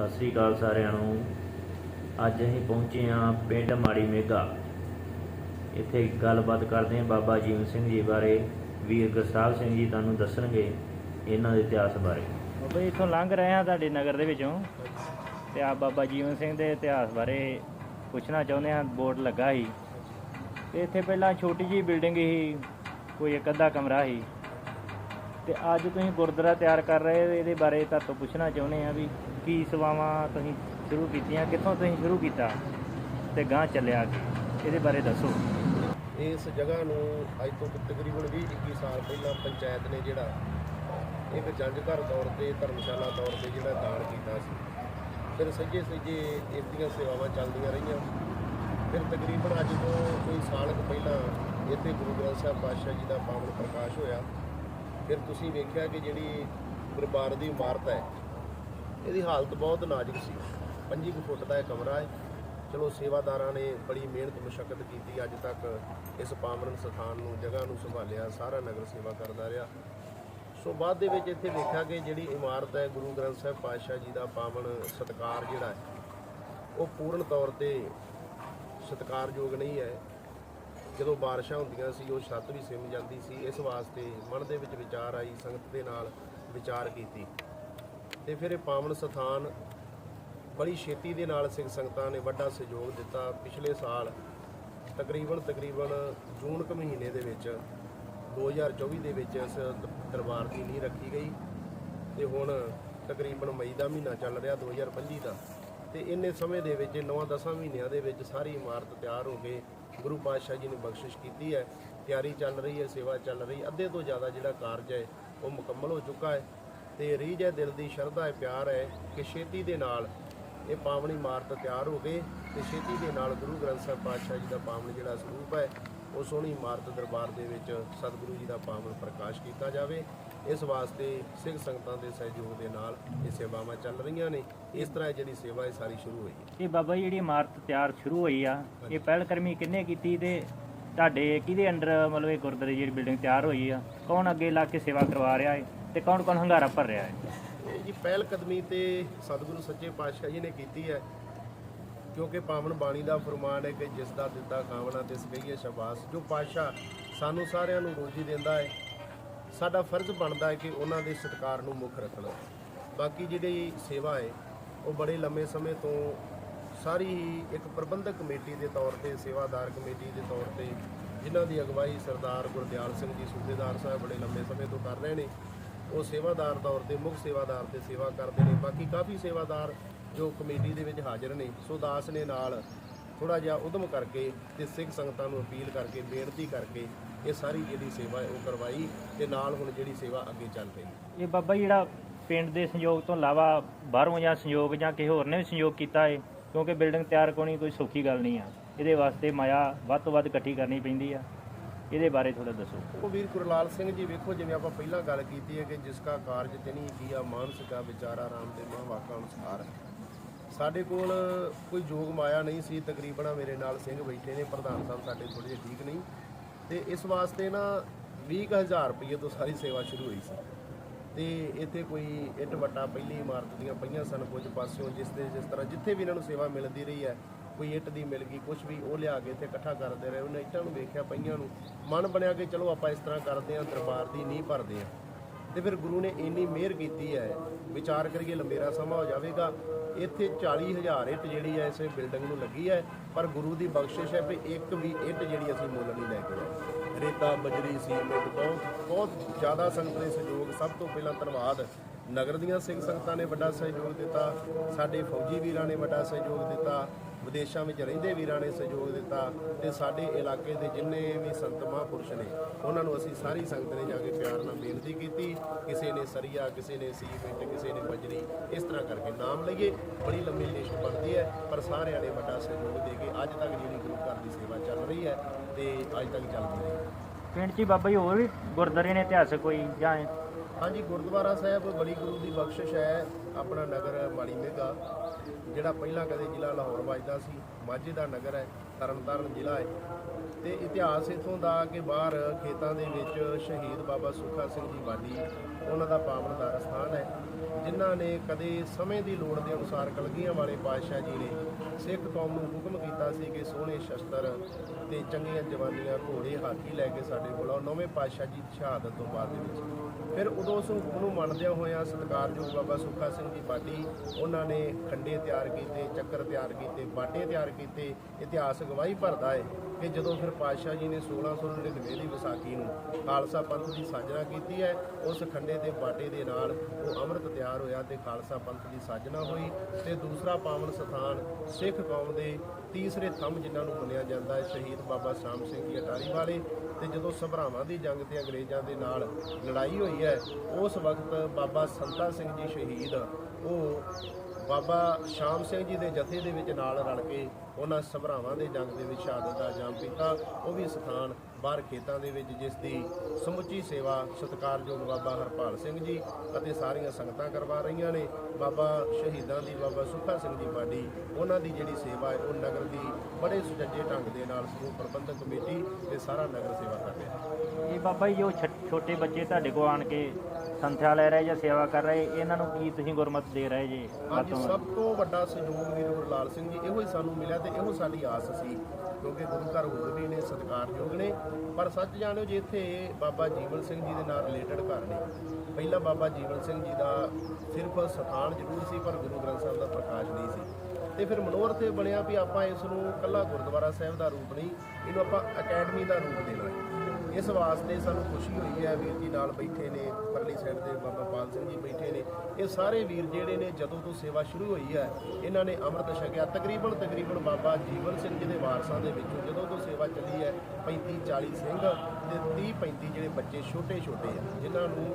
ਸਤਿ ਸ੍ਰੀ ਅਕਾਲ ਸਾਰਿਆਂ ਨੂੰ। ਅੱਜ ਅਸੀਂ ਪਹੁੰਚੇ ਹਾਂ ਪਿੰਡ ਮਾੜੀ ਮੇਗਾ। ਇੱਥੇ ਗੱਲਬਾਤ ਕਰਦੇ ਹਾਂ ਬਾਬਾ ਜੀਵਨ ਸਿੰਘ ਜੀ ਬਾਰੇ। ਵੀਰ ਗੁਰਸਾਹਿਬ ਸਿੰਘ ਜੀ ਤੁਹਾਨੂੰ ਦੱਸਣਗੇ ਇਹਨਾਂ ਦੇ ਇਤਿਹਾਸ ਬਾਰੇ। ਬਾਬਾ ਜੀ, ਇੱਥੋਂ ਲੰਘ ਰਹੇ ਹਾਂ ਤੁਹਾਡੇ ਨਗਰ ਦੇ ਵਿੱਚੋਂ। ਤੇ ਆ ਬਾਬਾ ਜੀਵਨ ਸਿੰਘ ਦੇ ਇਤਿਹਾਸ ਬਾਰੇ ਪੁੱਛਣਾ ਚਾਹੁੰਦੇ ਹਾਂ, ਬੋਰਡ ਲੱਗਾ ਸੀ। ਤੇ ਇੱਥੇ ਪਹਿਲਾਂ ਛੋਟੀ ਜਿਹੀ ਬਿਲਡਿੰਗ ਸੀ, ਕੋਈ ਇੱਕ ਅੱਧਾ ਕਮਰਾ ਸੀ। ਤੇ ਅੱਜ ਤੁਸੀਂ ਗੁਰਦੁਆਰਾ ਤਿਆਰ ਕਰ ਰਹੇ ਹੋ, ਇਹਦੇ ਬਾਰੇ ਤੁਹਾਡੇ ਤੋਂ ਪੁੱਛਣਾ ਚਾਹੁੰਦੇ ਆ ਵੀ ਕੀ ਸੇਵਾਵਾਂ ਤੁਸੀਂ ਸ਼ੁਰੂ ਕੀਤੀਆਂ ਕਿੱਥੋਂ ਤੁਸੀਂ ਸ਼ੁਰੂ ਕੀਤਾ ਤੇ ਗਾਂ ਚੱਲਿਆ ਅੱਗੇ? ਇਹਦੇ ਬਾਰੇ ਦੱਸੋ। ਇਸ ਜਗ੍ਹਾ ਨੂੰ ਅੱਜ ਤੋਂ ਤਕਰੀਬਨ 20-21 ਸਾਲ ਪਹਿਲਾਂ ਪੰਚਾਇਤ ਨੇ ਜਿਹੜਾ ਇੱਕ ਜੰਜ ਘਰ ਤੌਰ ਤੇ ਧਰਮਸ਼ਾਲਾ ਤੌਰ ਤੇ ਜਿਹੜਾ ਦਾਨ ਕੀਤਾ ਸੀ। ਫਿਰ ਸੱਜੇ ਸੱਜੇ ਇਸ ਦੀਆਂ ਸੇਵਾਵਾਂ ਚੱਲਦੀਆਂ ਰਹੀਆਂ। ਫਿਰ ਤਕਰੀਬਨ ਅੱਜ ਤੋਂ ਕੋਈ ਸਾਲ ਕੁ ਪਹਿਲਾਂ ਇੱਥੇ ਗੁਰੂ ਗ੍ਰੰਥ ਸਾਹਿਬ ਪਾਤਸ਼ਾਹ ਜੀ ਦਾ ਪਾਵਨ ਪ੍ਰਕਾਸ਼ ਹੋਇਆ। ਫਿਰ ਤੁਸੀਂ ਵੇਖਿਆ ਕਿ ਜਿਹੜੀ ਦਰਬਾਰ ਦੀ ਇਮਾਰਤ ਹੈ, ਇਹਦੀ ਹਾਲਤ ਬਹੁਤ ਨਾਜ਼ੁਕ ਸੀ। 25 ਕੁ ਫੁੱਟ ਦਾ ਇਹ ਕਮਰਾ ਹੈ। ਚਲੋ ਸੇਵਾਦਾਰਾਂ ਨੇ ਬੜੀ ਮਿਹਨਤ ਮੁਸ਼ਕਲ ਕੀਤੀ। ਅੱਜ ਤੱਕ ਇਸ ਪਾਵਨ ਸਥਾਨ ਨੂੰ, ਜਗ੍ਹਾ ਨੂੰ ਸੰਭਾਲਿਆ, ਸਾਰਾ ਨਗਰ ਸੇਵਾ ਕਰਦਾ ਰਿਹਾ। ਸੋ ਬਾਅਦ ਦੇ ਵਿੱਚ ਇੱਥੇ ਵੇਖਿਆ ਕਿ ਜਿਹੜੀ ਇਮਾਰਤ ਹੈ, ਗੁਰੂ ਗ੍ਰੰਥ ਸਾਹਿਬ ਪਾਤਸ਼ਾਹ ਜੀ ਦਾ ਪਾਵਨ ਸਤਕਾਰ ਜਿਹੜਾ ਹੈ, ਉਹ ਪੂਰਨ ਤੌਰ ਤੇ ਸਤਕਾਰਯੋਗ ਨਹੀਂ ਹੈ। ਜਦੋਂ ਬਾਰਿਸ਼ਾਂ ਹੁੰਦੀਆਂ ਸੀ, ਉਹ ਛੱਤ ਵੀ ਸਿਮ ਜਾਂਦੀ ਸੀ। ਇਸ ਵਾਸਤੇ ਮਨ ਦੇ ਵਿੱਚ ਵਿਚਾਰ ਆਈ, ਸੰਗਤ ਦੇ ਨਾਲ ਵਿਚਾਰ ਕੀਤੀ। ਤੇ ਫਿਰ ਇਹ ਪਾਵਨ ਸਥਾਨ ਬੜੀ ਛੇਤੀ ਦੇ ਨਾਲ ਸਿੰਘ ਸੰਗਤਾਂ ਨੇ ਵੱਡਾ ਸਹਿਯੋਗ ਦਿੱਤਾ। ਪਿਛਲੇ ਸਾਲ ਤਕਰੀਬਨ ਤਕਰੀਬਨ ਜੂਨ ਕੁ ਮਹੀਨੇ ਦੇ ਵਿੱਚ 2024 ਦੇ ਵਿੱਚ ਇਸ ਦਰਬਾਰ ਦੀ ਨੀਂਹ ਰੱਖੀ ਗਈ। ਤੇ ਹੁਣ ਤਕਰੀਬਨ ਮਈ ਦਾ ਮਹੀਨਾ ਚੱਲ ਰਿਹਾ 2025 ਦਾ। ਤੇ ਇੰਨੇ ਸਮੇਂ ਦੇ ਵਿੱਚ 9-10 ਮਹੀਨਿਆਂ ਦੇ ਵਿੱਚ ਸਾਰੀ ਇਮਾਰਤ ਤਿਆਰ ਹੋ ਕੇ ਗੁਰੂ ਪਾਤਸ਼ਾਹ ਜੀ ਨੇ ਬਖਸ਼ਿਸ਼ ਕੀਤੀ ਹੈ। ਤਿਆਰੀ ਚੱਲ ਰਹੀ ਹੈ, ਸੇਵਾ ਚੱਲ ਰਹੀ ਅੱਧੇ ਤੋਂ ਜ਼ਿਆਦਾ ਜਿਹੜਾ ਕਾਰਜ ਹੈ, ਉਹ ਮੁਕੰਮਲ ਹੋ ਚੁੱਕਾ ਹੈ ਤੇ ਰੀਝ ਹੈ, ਦਿਲ ਦੀ ਸ਼ਰਧਾ ਹੈ, ਪਿਆਰ ਹੈ ਕਿ ਛੇਤੀ ਦੇ ਨਾਲ ਇਹ ਪਾਵਨ ਇਮਾਰਤ ਤਿਆਰ ਹੋ ਗਏ ਤੇ ਛੇਤੀ ਦੇ ਨਾਲ ਗੁਰੂ ਗ੍ਰੰਥ ਸਾਹਿਬ ਪਾਤਸ਼ਾਹ ਜੀ ਦਾ ਪਾਵਨ ਜਿਹੜਾ ਸਰੂਪ ਹੈ ਉਹ ਸੋਹਣੀ ਇਮਾਰਤ ਦਰਬਾਰ ਦੇ ਵਿੱਚ ਸਤਿਗੁਰੂ ਜੀ ਦਾ ਪਾਵਨ ਪ੍ਰਕਾਸ਼ ਕੀਤਾ ਜਾਵੇ। ਇਸ ਵਾਸਤੇ ਸਿੱਖ ਸੰਗਤਾਂ ਦੇ ਸਹਿਯੋਗ ਦੇ ਨਾਲ ਇਹ ਸੇਵਾਵਾਂ ਚੱਲ ਰਹੀਆਂ ਨੇ। ਇਸ ਤਰ੍ਹਾਂ ਇਹ ਜਿਹੜੀ ਸੇਵਾ ਹੈ ਸਾਰੀ ਸ਼ੁਰੂ ਹੋਈ ਇਹ ਬਾਬਾ ਜੀ ਜਿਹੜੀ ਇਮਾਰਤ ਤਿਆਰ ਸ਼ੁਰੂ ਹੋਈ ਆ ਇਹ ਪਹਿਲ ਕਰਮੀ ਕਿੰਨੇ ਕੀਤੀ ਤੇ ਤੁਹਾਡੇ ਕਿਹਦੇ ਅੰਡਰ ਮਤਲਬ ਇਹ ਗੁਰਦੁਆਰੇ ਦੀ ਜਿਹੜੀ ਬਿਲਡਿੰਗ ਤਿਆਰ ਹੋਈ ਆ? ਕੌਣ ਅੱਗੇ ਲਾ ਕੇ ਸੇਵਾ ਕਰਵਾ ਰਿਹਾ ਹੈ ਤੇ ਕੌਣ ਕੌਣ ਹੰਗਾਰਾ ਭਰ ਰਿਹਾ ਹੈ ਇਹ ਜੀ ਪਹਿਲ ਕਦਮੀ ਤੇ ਸਤਿਗੁਰੂ ਸੱਚੇ ਪਾਤਸ਼ਾਹ ਜੀ ਨੇ ਕੀਤੀ ਹੈ। ਕਿਉਂਕਿ ਪਾਵਨ ਬਾਣੀ ਦਾ ਫਰਮਾਨ ਹੈ ਕਿ ਜਿਸ ਦਾ ਦਿੱਤਾ ਕਾਮਨਾ, ਤਿਸ ਕਹੀਏ ਸ਼ਬਾਸ। ਜੋ ਪਾਤਸ਼ਾਹ ਸਾਨੂੰ ਸਾਰਿਆਂ ਨੂੰ ਰੋਜੀ ਦਿੰਦਾ ਹੈ, ਸਾਡਾ ਫਰਜ਼ ਬਣਦਾ ਹੈ ਕਿ ਉਹਨਾਂ ਦੇ ਸਤਿਕਾਰ ਨੂੰ ਮੁੱਖ ਰੱਖਣਾ। ਬਾਕੀ ਜਿਹੜੀ ਸੇਵਾ ਹੈ, ਉਹ ਬੜੇ ਲੰਮੇ ਸਮੇਂ ਤੋਂ ਸਾਰੀ ਹੀ ਇੱਕ ਪ੍ਰਬੰਧਕ ਕਮੇਟੀ ਦੇ ਤੌਰ ਤੇ, ਸੇਵਾਦਾਰ ਕਮੇਟੀ ਦੇ ਤੌਰ ਤੇ, ਜਿਨ੍ਹਾਂ ਦੀ ਅਗਵਾਈ ਸਰਦਾਰ ਗੁਰਦਿਆਲ ਸਿੰਘ ਜੀ ਸੂਬੇਦਾਰ ਸਾਹਿਬ ਬੜੇ ਲੰਮੇ ਸਮੇਂ ਤੋਂ ਕਰ ਰਹੇ ਨੇ, ਉਹ ਸੇਵਾਦਾਰ ਤੌਰ ਤੇ, ਮੁੱਖ ਸੇਵਾਦਾਰ ਤੇ ਸੇਵਾ ਕਰਦੇ ਨੇ। ਬਾਕੀ ਕਾਫੀ ਸੇਵਾਦਾਰ ਜੋ ਕਮੇਟੀ ਦੇ ਵਿੱਚ ਹਾਜ਼ਰ ਨੇ ਸੋ ਦਾਸ ਨੇ ਨਾਲ ਥੋੜਾ ਜਿਹਾ ਉਦਮ ਕਰਕੇ ਤੇ ਸਿੱਖ ਸੰਗਤਾਂ ਨੂੰ ਅਪੀਲ ਕਰਕੇ ਬੇਨਤੀ ਕਰਕੇ ਇਹ ਸਾਰੀ ਜਿਹੜੀ ਸੇਵਾ ਹੈ ਉਹ ਕਰਵਾਈ ਤੇ ਨਾਲ ਹੁਣ ਜਿਹੜੀ ਸੇਵਾ ਅੱਗੇ ਚੱਲ ਰਹੀ ਹੈ। ਇਹ ਬਾਬਾ ਜਿਹੜਾ ਪਿੰਡ ਦੇ ਸੰਯੋਗ ਤੋਂ ਇਲਾਵਾ ਬਾਹਰੋਂ ਜਾਂ ਸੰਯੋਗ ਜਾਂ ਕਿਸੇ ਹੋਰ ਨੇ ਵੀ ਸੰਯੋਗ ਕੀਤਾ ਹੈ ਕਿਉਂਕਿ ਬਿਲਡਿੰਗ ਤਿਆਰ ਕਰਨੀ ਕੋਈ ਸੌਖੀ ਗੱਲ ਨਹੀਂ ਆ। ਇਹਦੇ ਵਾਸਤੇ ਮਾਇਆ ਵੱਧ ਤੋਂ ਵੱਧ ਇਕੱਠੀ ਕਰਨੀ ਪੈਂਦੀ ਆ। ਇਹਦੇ ਬਾਰੇ ਥੋੜਾ ਦੱਸੋ। ਉਹ ਵੀਰ ਗੁਰਲਾਲ ਸਿੰਘ ਜੀ ਵੇਖੋ ਜਿਵੇਂ ਆਪਾਂ ਪਹਿਲਾਂ ਗੱਲ ਕੀਤੀ ਹੈ ਕਿ ਜਿਸ ਕਾ ਕਾਰਜ ਤਿਨੀ ਕੀਆ ਮਾਨਸਿਕਾ ਵਿਚਾਰਾ ਰਾਮ ਦੇ ਮਹਾਂ ਵਾਕਾਂ ਅਨੁਸਾਰ। ਸਾਡੇ ਕੋਲ ਕੋਈ ਜੋਗ ਮਾਇਆ ਨਹੀਂ ਸੀ, ਤਕਰੀਬਨ ਮੇਰੇ ਨਾਲ ਸਿੰਘ ਬੈਠੇ ਨੇ, ਪ੍ਰਧਾਨ ਸਾਹਿਬ ਸਾਡੇ ਥੋੜੇ ਜਿਹੇ ਠੀਕ ਨਹੀਂ। ਤੇ ਇਸ ਵਾਸਤੇ ਨਾ 20000 ਰੁਪਏ ਤੋਂ ਸਾਰੀ ਸੇਵਾ ਸ਼ੁਰੂ ਹੋਈ ਸੀ। ਤੇ ਇੱਥੇ ਕੋਈ ਇੱਟ ਵੱਟਾ ਪਹਿਲੀ ਇਮਾਰਤ ਦੀਆਂ ਪਈਆਂ ਸਨ ਕੁਝ ਪਾਸਿਓਂ, ਜਿਸ 'ਤੇ ਜਿਸ ਤਰ੍ਹਾਂ ਜਿੱਥੇ ਵੀ ਇਹਨਾਂ ਨੂੰ ਸੇਵਾ ਮਿਲਦੀ ਰਹੀ ਹੈ, ਕੋਈ ਇੱਟ ਦੀ ਮਿਲ ਗਈ ਕੁਝ ਵੀ ਉਹ ਲਿਆ ਕੇ ਇੱਥੇ ਇਕੱਠਾ ਕਰਦੇ ਰਹੇ। ਉਹਨਾਂ ਇੱਟਾਂ ਨੂੰ ਵੇਖਿਆ, ਪਈਆਂ ਨੂੰ ਮਨ ਬਣਿਆ ਕਿ ਚਲੋ ਆਪਾਂ ਇਸ ਤਰ੍ਹਾਂ ਕਰਦੇ ਹਾਂ, ਦਰਬਾਰ ਦੀ ਨੀਂਹ ਭਰਦੇ ਹਾਂ। ਤੇ ਫਿਰ ਗੁਰੂ ਨੇ ਇੰਨੀ ਮਿਹਰ ਕੀਤੀ ਹੈ, ਵਿਚਾਰ ਕਰੀਏ ਲੰਬੇਰਾ ਸਮਾਂ ਹੋ ਜਾਵੇਗਾ, ਇੱਥੇ 40000 ਇੱਟ ਜਿਹੜੀ ਹੈ ਇਸੇ ਬਿਲਡਿੰਗ ਨੂੰ ਲੱਗੀ ਹੈ, ਪਰ ਗੁਰੂ ਦੀ ਬਖਸ਼ਿਸ਼ ਹੈ ਵੀ ਇੱਕ ਵੀ ਇੱਟ ਜਿਹੜੀ ਅਸੀਂ ਮੁੱਲ ਨਹੀਂ ਲੈ ਕੇ ਆਏ। ਰੇਤਾ, ਬਜਰੀ, ਸੀਮੈਂਟ ਬਹੁਤ ਬਹੁਤ ਜ਼ਿਆਦਾ ਸੰਗਤ ਦੇ ਸਹਿਯੋਗ, ਸਭ ਤੋਂ ਪਹਿਲਾਂ ਧੰਨਵਾਦ ਨਗਰ ਦੀਆਂ ਸਿੰਘ ਸੰਗਤਾਂ ਨੇ ਵੱਡਾ ਸਹਿਯੋਗ ਦਿੱਤਾ, ਸਾਡੇ ਫੌਜੀ ਵੀਰਾਂ ਨੇ ਵੱਡਾ ਸਹਿਯੋਗ ਦਿੱਤਾ ਵਿਦੇਸ਼ਾਂ ਵਿੱਚ ਰਹਿੰਦੇ ਵੀਰਾਂ ਨੇ ਸਹਿਯੋਗ ਦਿੱਤਾ ਤੇ ਸਾਡੇ ਇਲਾਕੇ ਦੇ ਜਿੰਨੇ ਵੀ ਸੰਤ ਮਹਾਂਪੁਰਸ਼ ਨੇ, ਉਹਨਾਂ ਨੂੰ ਅਸੀਂ ਸਾਰੀ ਸੰਗਤ ਨੇ ਜਾ ਕੇ ਪਿਆਰ ਨਾਲ ਬੇਨਤੀ ਕੀਤੀ, ਕਿਸੇ ਨੇ ਸਰੀਆ, ਕਿਸੇ ਨੇ ਸੀਮੈਂਟ, ਕਿਸੇ ਨੇ ਬਜਰੀ, ਇਸ ਤਰ੍ਹਾਂ ਕਰਕੇ ਨਾਮ ਲਈਏ। ਬੜੀ ਲੰਮੀ ਲਿਸਟ ਬਣਦੀ ਹੈ, ਪਰ ਸਾਰਿਆਂ ਨੇ ਵੱਡਾ ਸਹਿਯੋਗ ਦੇ ਕੇ ਅੱਜ ਤੱਕ ਜਿਹੜੀ ਗੁਰੂ ਘਰ ਦੀ ਸੇਵਾ ਚੱਲ ਰਹੀ ਹੈ ਤੇ ਅੱਜ ਤੱਕ ਚੱਲਦੀ ਰਹੀ ਹੈ। ਪਿੰਡ 'ਚ ਹੀ ਬਾਬਾ ਜੀ ਹੋਰ ਵੀ ਗੁਰਦੁਆਰੇ ਨੇ ਇਤਿਹਾਸਕ ਕੋਈ ਜਾਂ ਹਾਂਜੀ, ਗੁਰਦੁਆਰਾ ਸਾਹਿਬ ਬਲੀ ਗੁਰੂ ਦੀ ਬਖਸ਼ਿਸ਼ ਹੈ ਆਪਣਾ ਨਗਰ ਮਾੜੀ ਮੇਗਾ ਜਿਹੜਾ ਪਹਿਲਾਂ ਕਦੇ ਜ਼ਿਲ੍ਹਾ ਲਾਹੌਰ ਵੱਜਦਾ ਸੀ, ਮਾਝੇ ਦਾ ਨਗਰ ਹੈ, ਤਰਨਤਾਰਨ ਜ਼ਿਲ੍ਹਾ ਹੈ। ਤੇ ਇਤਿਹਾਸ ਇਥੋਂ ਦਾ ਕਿ ਬਾਹਰ ਖੇਤਾਂ ਦੇ ਵਿੱਚ ਸ਼ਹੀਦ ਬਾਬਾ ਸੁੱਖਾ ਸਿੰਘ ਜੀ ਵਾਲੀ ਉਹਨਾਂ ਦਾ ਪਾਵਨਦਾਰ ਸਥਾਨ ਹੈ, ਜਿਨ੍ਹਾਂ ਨੇ ਕਦੇ ਸਮੇਂ ਦੀ ਲੋੜ ਦੇ ਅਨੁਸਾਰ ਕਲਗੀਆਂ ਵਾਲੇ ਪਾਤਸ਼ਾਹ ਜੀ ਨੇ ਸਿੱਖ ਕੌਮ ਨੂੰ ਹੁਕਮ ਕੀਤਾ ਸੀ ਕਿ ਸੋਹਣੇ ਸ਼ਸਤਰ ਤੇ ਚੰਗੀਆਂ ਜਵਾਨੀਆਂ ਘੋੜੇ, ਹਾਥੀ ਲੈ ਕੇ ਸਾਡੇ ਕੋਲ ਆਓ। ਨੌਵੇਂ ਪਾਤਸ਼ਾਹ ਜੀ ਦੀ ਸ਼ਹਾਦਤ ਤੋਂ ਬਾਅਦ ਦੇ ਵਿੱਚ। ਫਿਰ ਉਦੋਂ ਉਸ ਹੁਕਮ ਨੂੰ ਮੰਨਦਿਆਂ ਹੋਇਆਂ ਸਤਿਕਾਰਯੋਗ ਬਾਬਾ ਸੁੱਖਾ ਸਿੰਘ ਜੀ ਬਾਟੀ, ਉਹਨਾਂ ਨੇ ਖੰਡੇ ਤਿਆਰ ਕੀਤੇ, ਚੱਕਰ ਤਿਆਰ ਕੀਤੇ, ਬਾਟੇ ਤਿਆਰ ਕੀਤੇ, ਇਤਿਹਾਸ ਗਵਾਹੀ ਭਰਦਾ ਹੈ ਕਿ ਜਦੋਂ ਫਿਰ ਪਾਤਸ਼ਾਹ ਜੀ ਨੇ 1699 ਦੀ ਵਿਸਾਖੀ ਨੂੰ ਖਾਲਸਾ ਪੰਥ ਦੀ ਸਾਜਨਾ ਕੀਤੀ ਹੈ, ਉਸ ਖੰਡੇ ਦੇ ਬਾਟੇ ਦੇ ਨਾਲ ਉਹ ਅੰਮ੍ਰਿਤ ਤਿਆਰ ਹੋਇਆ ਤੇ ਖਾਲਸਾ ਪੰਥ ਦੀ ਸਾਜਨਾ ਹੋਈ ਤੇ ਦੂਸਰਾ ਪਾਵਨ ਸਥਾਨ ਸਿੱਖ ਕੌਮ ਦੇ ਤੀਸਰੇ ਥੰਮ ਜਿਨ੍ਹਾਂ ਨੂੰ ਮੰਨਿਆ ਜਾਂਦਾ ਹੈ, ਸ਼ਹੀਦ ਬਾਬਾ ਸ਼ਾਮ ਸਿੰਘ ਜੀ ਅਟਾਰੀ ਵਾਲੇ ਤੇ ਜਦੋਂ ਸਭਰਾਵਾਂ ਦੀ ਜੰਗ ਤੇ ਅੰਗਰੇਜ਼ਾਂ ਦੇ ਨਾਲ ਲੜਾਈ ਹੋਈ ਹੈ, ਉਸ ਵਕਤ ਬਾਬਾ ਸੰਤਾ ਸਿੰਘ ਜੀ ਸ਼ਹੀਦ, ਉਹ ਬਾਬਾ ਸ਼ਾਮ ਸਿੰਘ ਜੀ ਦੇ ਜਥੇ ਦੇ ਵਿੱਚ ਨਾਲ ਰਲ ਕੇ ਉਹਨਾਂ ਸਭਰਾਵਾਂ ਦੇ ਜੰਗ ਦੇ ਵਿੱਚ ਸ਼ਹਾਦਤ ਦਾ ਜਾਮ ਪੀਤਾ ਉਹ ਵੀ ਸਥਾਨ ਬਾਹਰ ਖੇਤਾਂ ਦੇ ਵਿੱਚ ਜਿਸ ਦੀ ਸਮੁੱਚੀ ਸੇਵਾ ਸਤਿਕਾਰਯੋਗ ਬਾਬਾ ਹਰਪਾਲ ਸਿੰਘ ਜੀ ਅਤੇ ਸਾਰੀਆਂ ਸੰਗਤਾਂ ਕਰਵਾ ਰਹੀਆਂ ਨੇ, ਬਾਬਾ ਸ਼ਹੀਦਾਂ ਦੀ ਬਾਬਾ ਸੁੱਖਾ ਸਿੰਘ ਜੀ ਬਾਡੀ, ਉਹਨਾਂ ਦੀ ਜਿਹੜੀ ਸੇਵਾ ਹੈ, ਉਹ ਨਗਰ ਦੀ ਬੜੇ ਸੁਚੱਜੇ ਢੰਗ ਦੇ ਨਾਲ ਸਮੂਹ ਪ੍ਰਬੰਧਕ ਕਮੇਟੀ ਤੇ ਸਾਰਾ ਨਗਰ ਸੇਵਾ ਕਰ ਰਿਹਾ। ਹੈ ਇਹ ਬਾਬਾ ਜੀ, ਉਹ ਛੋਟੇ ਬੱਚੇ ਤੁਹਾਡੇ ਕੋਲ ਆਣ ਕੇ ਸੰਥਿਆ ਲੈ ਰਹੇ ਜਾਂ ਸੇਵਾ ਕਰ ਰਹੇ ਇਹਨਾਂ ਨੂੰ ਕੀ ਤੁਸੀਂ ਗੁਰਮਤ ਦੇ ਰਹੇ ਜੀ? ਤੋਂ ਸਭ ਤੋਂ ਵੱਡਾ ਸਹਿਯੋਗ ਵੀਰ ਗੁਰਲਾਲ ਸਿੰਘ ਜੀ ਇਹੋ ਹੀ ਸਾਨੂੰ ਮਿਲਿਆ ਤੇ ਇਹੋ ਸਾਡੀ ਆਸ ਸੀ ਕਿਉਂਕਿ ਗੁਰੂ ਘਰ ਹੋਰ ਵੀ ਨੇ ਸਤਿਕਾਰਯੋਗ ਨੇ। ਪਰ ਸੱਚ ਜਾਣਿਓ ਜੇ ਇੱਥੇ ਬਾਬਾ ਜੀਵਨ ਸਿੰਘ ਜੀ ਦੇ ਨਾਲ ਰਿਲੇਟਡ ਘਰ ਨੇ। ਪਹਿਲਾਂ ਬਾਬਾ ਜੀਵਨ ਸਿੰਘ ਜੀ ਦਾ ਸਿਰਫ ਸਥਾਨ ਜ਼ਰੂਰ ਸੀ ਪਰ ਗੁਰੂ ਗ੍ਰੰਥ ਸਾਹਿਬ ਦਾ ਪ੍ਰਕਾਸ਼ ਨਹੀਂ ਸੀ। ਤੇ ਫਿਰ ਮਨੋਰਥ ਇਹ ਬਣਿਆ ਵੀ ਆਪਾਂ ਇਸ ਨੂੰ ਕੱਲਾ ਗੁਰਦੁਆਰਾ ਸਾਹਿਬ ਦਾ ਰੂਪ ਨਹੀਂ ਇਹਨੂੰ ਆਪਾਂ ਅਕੈਡਮੀ ਦਾ ਰੂਪ ਦੇਣਾ ਹੈ। ਇਸ ਵਾਸਤੇ ਸਾਨੂੰ ਖੁਸ਼ੀ ਹੋਈ ਹੈ ਵੀਰ ਜੀ ਨਾਲ ਬੈਠੇ ਨੇ, ਪਰਲੀ ਸਾਈਡ ਤੇ ਬਾਬਾ ਪਾਲ ਸਿੰਘ ਜੀ ਬੈਠੇ ਨੇ। ਇਹ ਸਾਰੇ ਵੀਰ ਜਿਹੜੇ ਨੇ, ਜਦੋਂ ਤੋਂ ਸੇਵਾ ਸ਼ੁਰੂ ਹੋਈ ਹੈ, ਇਹਨਾਂ ਨੇ ਅੰਮ੍ਰਿਤ ਛਕਿਆ। ਤਕਰੀਬਨ ਤਕਰੀਬਨ ਬਾਬਾ ਜੀਵਨ ਸਿੰਘ ਜੀ ਦੇ ਵਾਰਸਾਂ ਦੇ ਵਿੱਚੋਂ ਜਦੋਂ ਤੋਂ ਸੇਵਾ ਚੱਲੀ ਹੈ 35 40 ਸਿੰਘ ਤੇ 30 35 ਜਿਹੜੇ ਬੱਚੇ ਛੋਟੇ ਛੋਟੇ ਆ, ਜਿਨ੍ਹਾਂ ਨੂੰ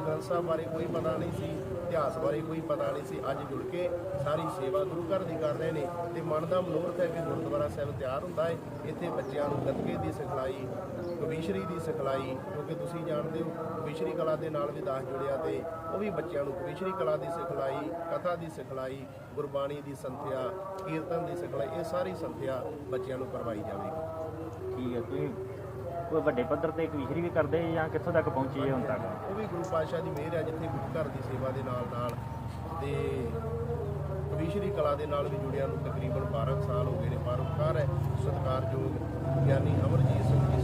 ਗੁਰੂ ਗ੍ਰੰਥ ਸਾਹਿਬ ਬਾਰੇ ਕੋਈ ਪਤਾ ਨਹੀਂ ਸੀ, ਇਤਿਹਾਸ ਬਾਰੇ ਕੋਈ ਪਤਾ ਨਹੀਂ ਸੀ। ਅੱਜ ਜੁੜ ਕੇ ਸਾਰੀ ਸੇਵਾ ਗੁਰੂ ਘਰ ਦੀ ਕਰ ਰਹੇ ਨੇ ਤੇ ਮਨ ਦਾ ਮਨੋਰਥ ਹੈ ਕਿ ਗੁਰਦੁਆਰਾ ਸਾਹਿਬ ਤਿਆਰ ਹੁੰਦਾ ਹੈ। ਇੱਥੇ ਬੱਚਿਆਂ ਨੂੰ ਗੱਤਕੇ ਦੀ ਸਿਖਲਾਈ, ਕਵੀਸ਼ਰੀ ਦੀ ਸਿਖਲਾਈ, ਕਿਉਂਕਿ ਤੁਸੀਂ ਜਾਣਦੇ ਹੋ, ਕਵੀਸ਼ਰੀ ਕਲਾ ਦੇ ਨਾਲ ਵੀ ਦਾਸ ਜੁੜਿਆ ਤੇ ਉਹ ਵੀ ਬੱਚਿਆਂ ਨੂੰ ਕਵੀਸ਼ਰੀ ਕਲਾ ਦੀ ਸਿਖਲਾਈ, ਕਥਾ ਦੀ ਸਿਖਲਾਈ, ਗੁਰਬਾਣੀ ਦੀ ਸੰਥਿਆ, ਕੀਰਤਨ ਦੀ ਸਿਖਲਾਈ, ਇਹ ਸਾਰੀ ਸੰਥਿਆ ਬੱਚਿਆਂ ਨੂੰ ਕਰਵਾਈ ਜਾਵੇਗੀ। ਠੀਕ ਹੈ, ਤੁਸੀਂ ਕੋਈ ਵੱਡੇ ਪੱਧਰ ਤੇ ਕਵੀਸ਼ਰੀ ਵੀ ਕਰਦੇ ਜਾਂ ਕਿੱਥੋਂ ਤੱਕ ਪਹੁੰਚੇ ਜੀ ਹੁਣ ਤੱਕ? ਉਹ ਵੀ ਗੁਰੂ ਪਾਤਸ਼ਾਹ ਦੀ ਮਿਹਰ ਹੈ ਜਿੱਥੇ ਗੁਰੂ ਘਰ ਦੀ ਸੇਵਾ ਦੇ ਨਾਲ ਨਾਲ ਤੇ ਕਵੀਸ਼ਰੀ ਕਲਾ ਦੇ ਨਾਲ ਵੀ ਜੁੜਿਆ ਨੂੰ ਤਕਰੀਬਨ 12 ਕੁ ਸਾਲ ਹੋ ਗਏ ਨੇ। ਪਰਉਪਕਾਰ ਹੈ, ਸਤਿਕਾਰਯੋਗ ਗਿਆਨੀ ਅਮਰਜੀਤ ਸਿੰਘ ਜੀ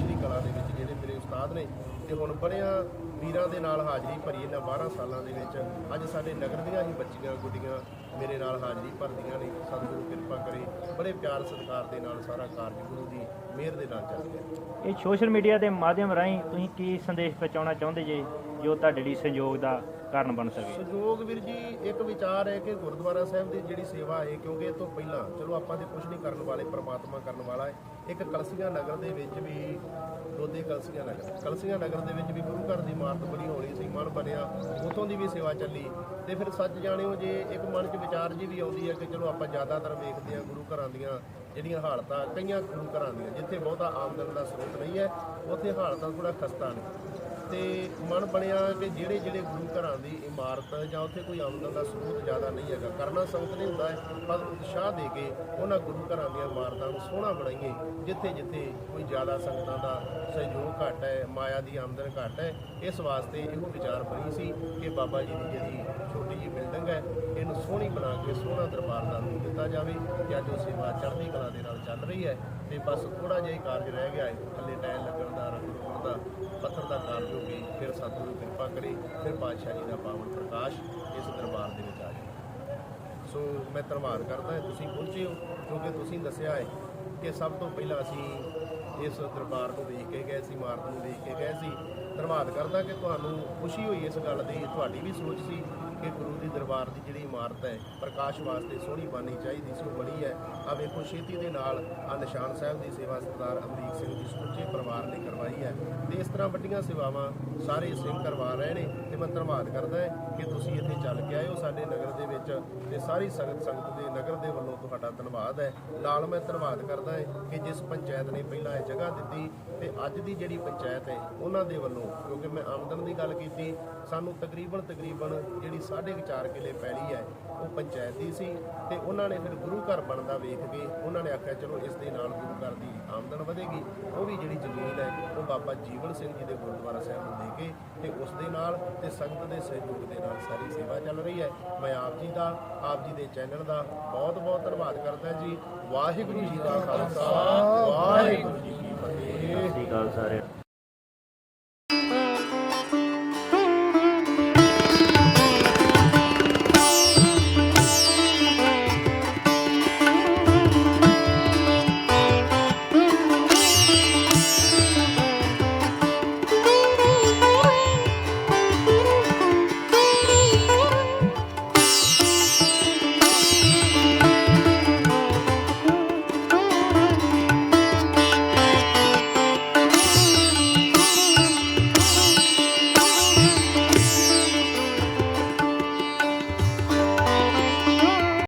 ਸੁਰਾ ਕਲਾ ਦੇ ਵਿੱਚ ਜਿਹੜੇ ਮੇਰੇ ਉਸਤਾਦ ਨੇ ਤੇ ਹੁਣ ਬੜਿਆਂ ਵੀਰਾਂ ਦੇ ਨਾਲ ਹਾਜ਼ਰੀ ਭਰੀ ਇਹਨਾਂ 12 ਸਾਲਾਂ ਦੇ ਵਿੱਚ, ਅੱਜ ਸਾਡੇ ਨਗਰ ਦੀਆਂ ਹੀ ਬੱਚੀਆਂ ਗੁੱਡੀਆਂ ਮੇਰੇ ਨਾਲ ਹਾਜ਼ਰੀ ਭਰਦੀਆਂ ਨੇ। ਸਤਿਗੁਰੂ ਕਿਰਪਾ ਕਰੇ, ਬੜੇ ਪਿਆਰ ਸਤਿਕਾਰ ਦੇ ਨਾਲ ਸਾਰਾ ਕਾਰਜ ਗੁਰੂ ਦੀ ਮਿਹਰ ਦੇ ਨਾਲ ਚੱਲ ਰਿਹਾ। ਇਹ ਸੋਸ਼ਲ ਮੀਡੀਆ ਦੇ ਮਾਧਿਅਮ ਰਾਹੀਂ ਤੁਸੀਂ ਕੀ ਸੰਦੇਸ਼ ਪਹੁੰਚਾਉਣਾ ਚਾਹੁੰਦੇ ਜੇ ਜੋ ਤੁਹਾਡੇ ਲਈ ਸੰਯੋਗ ਦਾ ਕਾਰਨ ਬਣ ਸਕੇ। ਸਹਿਯੋਗ ਵੀਰ ਜੀ, ਇੱਕ ਵਿਚਾਰ ਹੈ ਕਿ ਗੁਰਦੁਆਰਾ ਸਾਹਿਬ ਦੀ ਜਿਹੜੀ ਸੇਵਾ ਹੈ, ਕਿਉਂਕਿ ਇਹ ਤੋਂ ਪਹਿਲਾਂ, ਚਲੋ ਆਪਾਂ ਤੇ ਕੁਝ ਨਹੀਂ ਕਰਨ ਵਾਲੇ, ਪ੍ਰਮਾਤਮਾ ਕਰਨ ਵਾਲਾ ਹੈ, ਇੱਕ ਕਲਸੀਆਂ ਨਗਰ ਦੇ ਵਿੱਚ ਵੀ ਦੋਦੇ ਕਲਸੀਆਂ ਨਗਰ ਕਲਸੀਆਂ ਨਗਰ ਦੇ ਵਿੱਚ ਵੀ ਗੁਰੂ ਘਰ ਦੀ ਇਮਾਰਤ ਬੜੀ ਹੌਲੀ ਸੀ ਮਨ ਬਣਿਆ, ਉਥੋਂ ਦੀ ਵੀ ਸੇਵਾ ਚੱਲੀ। ਤੇ ਫਿਰ ਸੱਚ ਜਾਣਿਓ ਜੇ, ਇੱਕ ਮਨ 'ਚ ਵਿਚਾਰ ਜੀ ਵੀ ਆਉਂਦੀ ਹੈ ਕਿ ਚਲੋ ਆਪਾਂ ਜ਼ਿਆਦਾਤਰ ਵੇਖਦੇ ਹਾਂ ਗੁਰੂ ਘਰਾਂ ਦੀਆਂ ਜਿਹੜੀਆਂ ਹਾਲਤਾਂ, ਕਈਆਂ ਗੁਰੂ ਘਰਾਂ ਦੀਆਂ, ਜਿੱਥੇ ਬਹੁਤਾ ਆਮਦਨ ਦਾ ਸਰੋਤ ਨਹੀਂ ਹੈ, ਉੱਥੇ ਹਾਲਤਾਂ ਥੋੜਾ ਖਸਤਾ ਨੇ। ਤੇ ਮਨ ਬਣਿਆ ਕਿ ਜਿਹੜੇ ਜਿਹੜੇ ਗੁਰੂ ਘਰਾਂ ਦੀ ਇਮਾਰਤ ਜਾਂ ਉੱਥੇ ਕੋਈ ਆਮਦਨ ਦਾ ਸਰੋਤ ਜ਼ਿਆਦਾ ਨਹੀਂ ਹੈਗਾ। ਕਰਨਾ ਸੰਗਤ ਨਹੀਂ ਹੁੰਦਾ ਹੈ, ਪਰ ਉਤਸ਼ਾਹ ਦੇ ਕੇ ਉਹਨਾਂ ਗੁਰੂ ਘਰਾਂ ਦੀਆਂ ਇਮਾਰਤਾਂ ਨੂੰ ਸੋਹਣਾ ਬਣਾਈਏ, ਜਿੱਥੇ ਜਿੱਥੇ ਕੋਈ ਜ਼ਿਆਦਾ ਸੰਗਤਾਂ ਦਾ ਸਹਿਯੋਗ ਘੱਟ ਹੈ, ਮਾਇਆ ਦੀ ਆਮਦਨ ਘੱਟ ਹੈ, ਇਸ ਵਾਸਤੇ ਇਹੋ ਵਿਚਾਰ ਬਣੀ ਸੀ ਕਿ ਬਾਬਾ ਜੀ ਦੀ ਜਿਹੜੀ ਛੋਟੀ ਜਿਹੀ ਬਿਲਡਿੰਗ ਹੈ, ਇਹਨੂੰ ਸੋਹਣੀ ਬਣਾ ਕੇ ਸੋਹਣਾ ਦਰਬਾਰ ਦਾ ਰੂਪ ਦਿੱਤਾ ਜਾਵੇ ਤੇ ਅੱਜ ਉਹ ਸੇਵਾ ਚੜ੍ਹਦੀ ਕਲਾ ਦੇ ਨਾਲ ਚੱਲ ਰਹੀ ਹੈ ਤੇ ਬਸ ਥੋੜਾ ਜਿਹਾ ਹੀ ਕਾਰਜ ਰਹਿ ਗਿਆ ਹੈ, ਥੱਲੇ ਟਾਇਲ ਲੱਗਣ ਦਾ ਰੰਗ ਪੱਥਰ ਦਾ ਕਾਰਜ ਹੋ ਗਈ ਫਿਰ ਸਤਿਗੁਰੂ ਕਿਰਪਾ ਕਰੇ, ਫਿਰ ਪਾਤਸ਼ਾਹ ਜੀ ਦਾ ਪਾਵਨ ਪ੍ਰਕਾਸ਼ ਇਸ ਦਰਬਾਰ ਦੇ ਵਿੱਚ ਆ ਜਾਵੇ। ਸੋ ਮੈਂ ਧੰਨਵਾਦ ਕਰਦਾ ਹਾਂ, ਤੁਸੀਂ ਪਹੁੰਚੇ ਹੋ, ਕਿਉਂਕਿ ਤੁਸੀਂ ਦੱਸਿਆ ਹੈ ਕਿ ਸਭ ਤੋਂ ਪਹਿਲਾਂ ਅਸੀਂ ਇਸ ਦਰਬਾਰ ਨੂੰ ਦੇਖ ਕੇ ਗਏ ਸੀ ਮਾਰਤ ਨੂੰ ਦੇਖ ਕੇ ਗਏ ਸੀ। ਧੰਨਵਾਦ ਕਰਦਾ ਕਿ ਤੁਹਾਨੂੰ ਖੁਸ਼ੀ ਹੋਈ ਇਸ ਗੱਲ ਦੀ, ਤੁਹਾਡੀ ਵੀ ਸੋਚ ਸੀ ਕਿ ਗੁਰੂ ਦੀ ਦਰਬਾਰ ਦੀ ਜਿਹੜੀ ਇਮਾਰਤ ਹੈ, ਪ੍ਰਕਾਸ਼ ਵਾਸਤੇ ਸੋਹਣੀ ਬਣਨੀ ਚਾਹੀਦੀ ਸੀ, ਉਹ ਬਣੀ ਹੈ। ਆ ਵੇਖੋ, ਛੇਤੀ ਦੇ ਨਾਲ ਆ ਨਿਸ਼ਾਨ ਸਾਹਿਬ ਦੀ ਸੇਵਾ ਸਰਦਾਰ ਅਮਰੀਕ ਸਿੰਘ ਜੀ ਸਮੁੱਚੇ ਪਰਿਵਾਰ ਨੇ ਕਰਵਾਈ ਹੈ। ਤੇ ਇਸ ਤਰ੍ਹਾਂ ਵੱਡੀਆਂ ਸੇਵਾਵਾਂ ਸਾਰੇ ਸਿੰਘ ਕਰਵਾ ਰਹੇ ਨੇ ਤੇ ਮੈਂ ਧੰਨਵਾਦ ਕਰਦਾ ਹਾਂ ਕਿ ਤੁਸੀਂ ਇੱਥੇ ਚੱਲ ਕੇ ਆਏ ਹੋ ਸਾਡੇ ਨਗਰ ਦੇ ਵਿੱਚ ਤੇ ਸਾਰੀ ਸੰਗਤ ਸੰਗਤ ਦੇ ਨਗਰ ਦੇ ਵੱਲੋਂ ਤੁਹਾਡਾ ਧੰਨਵਾਦ ਹੈ। ਨਾਲ ਮੈਂ ਧੰਨਵਾਦ ਕਰਦਾ ਹਾਂ ਕਿ ਜਿਸ ਪੰਚਾਇਤ ਨੇ ਪਹਿਲਾਂ ਇਹ ਜਗ੍ਹਾ ਦਿੱਤੀ ਤੇ ਅੱਜ ਦੀ ਜਿਹੜੀ ਪੰਚਾਇਤ ਹੈ, ਉਹਨਾਂ ਦੇ ਵੱਲੋਂ ਕਿਉਂਕਿ ਮੈਂ ਆਮਦਨ ਦੀ ਗੱਲ ਕੀਤੀ, ਸਾਨੂੰ ਤਕਰੀਬਨ ਤਕਰੀਬਨ ਜਿਹੜੀ 4.5 ਕਿੱਲੇ ਪੈਲੀ ਹੈ ਉਹ ਪੰਚਾਇਤ ਦੀ ਸੀ ਤੇ ਉਹਨਾਂ ਨੇ ਫਿਰ ਗੁਰੂ ਘਰ ਬਣਦਾ ਵੇਖ ਕੇ ਉਹਨਾਂ ਨੇ ਆਖਿਆ ਚਲੋ ਇਸ ਦੇ ਨਾਲ ਗੁਰੂ ਘਰ ਦੀ ਆਮਦਨ ਵਧੇਗੀ ਉਹ ਵੀ ਜਿਹੜੀ ਜ਼ਮੀਨ ਹੈ ਉਹ ਬਾਬਾ ਜੀਵਨ ਸਿੰਘ ਜੀ ਦੇ ਗੁਰਦੁਆਰਾ ਸਾਹਿਬ ਨੂੰ ਦੇ ਕੇ ਤੇ ਉਸ ਦੇ ਨਾਲ ਤੇ ਸੰਗਤ ਦੇ ਸਹਿਯੋਗ ਦੇ ਨਾਲ ਸਾਰੀ ਸੇਵਾ ਚੱਲ ਰਹੀ ਹੈ। ਮੈਂ ਆਪ ਜੀ ਦਾ ਆਪ ਜੀ ਦੇ ਚੈਨਲ ਦਾ ਬਹੁਤ ਬਹੁਤ ਧੰਨਵਾਦ ਕਰਦਾ ਜੀ। ਵਾਹਿਗੁਰੂ ਜੀ ਦਾ ਖਾਲਸਾ ਵਾਹਿਗੁਰੂ ਜੀ ਕੀ ਫਤਿਹ। ਸਤਿ ਸ਼੍ਰੀ ਅਕਾਲ ਸਾਰਿਆਂ ਨੂੰ।